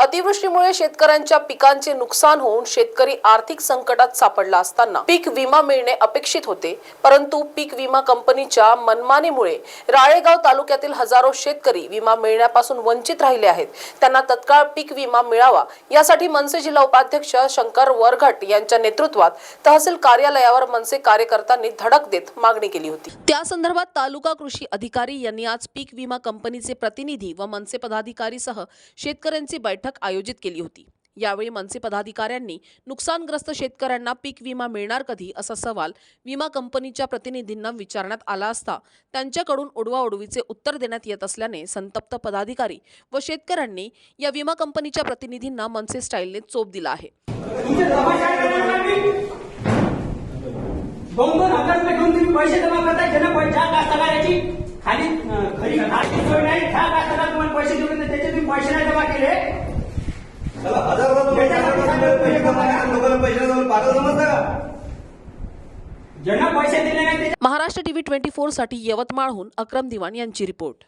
अतिवृष्टीमुळे शेतकऱ्यांच्या पिकांचे नुकसान होऊन शेतकरी आर्थिक संकटात सापडला असताना पीक विमा मिळणे अपेक्षित होते. परंतु पीक विमा कंपनीच्या मनमानीमुळे राळेगाव तालुक्यातील हजारो शेतकरी विमा मिळण्यापासून वंचित राहिले आहेत. त्यांना तत्काळ पीक विमा मिळावा यासाठी मनसे जिल्हा उपाध्यक्ष शंकर वरघट यांच्या नेतृत्वात तहसील कार्यालयावर मनसे कार्यकर्त्यांनी धडक देत मागणी केली होती. त्या संदर्भात तालुका कृषी अधिकारी यांनी आज पीक विमा कंपनीचे प्रतिनिधी व मनसे पदाधिकारीसह शेतकऱ्यांची बैठक आयोजित केली होती. यावेळी मनसे पदाधिकाऱ्यांनी नुकसानग्रस्त शेतकऱ्यांना पीक विमा मिळणार कधी? असा सवाल विमा कंपनीच्या प्रतिनिधींना विचारण्यात आला असता त्यांच्याकडून उडवाउडवीचे उत्तर देण्यात येत असल्याने संतप्त पदाधिकारी व शेतकऱ्यांनी या विमा कंपनीच्या प्रतिनिधींना मनसे स्टाईलने चोप दिला आहे. जमा पैसे जमा करताय ज्यांना पैसे ज्या कास्तकाराची खाली अं, घरी घासची सोय नाही त्या कास्तकार तुम्हाला पैसे देऊन देते, त्याचे तुम्ही पैसे नाही जमा केले चला, हजार. लोकांना पैसे जमा पागल समजता का ज्यांना पैसे दिले नाही महाराष्ट्र टीव्ही ट्वेंटी फोरसाठी यवतमाळहून अक्रम दिवाण यांची रिपोर्ट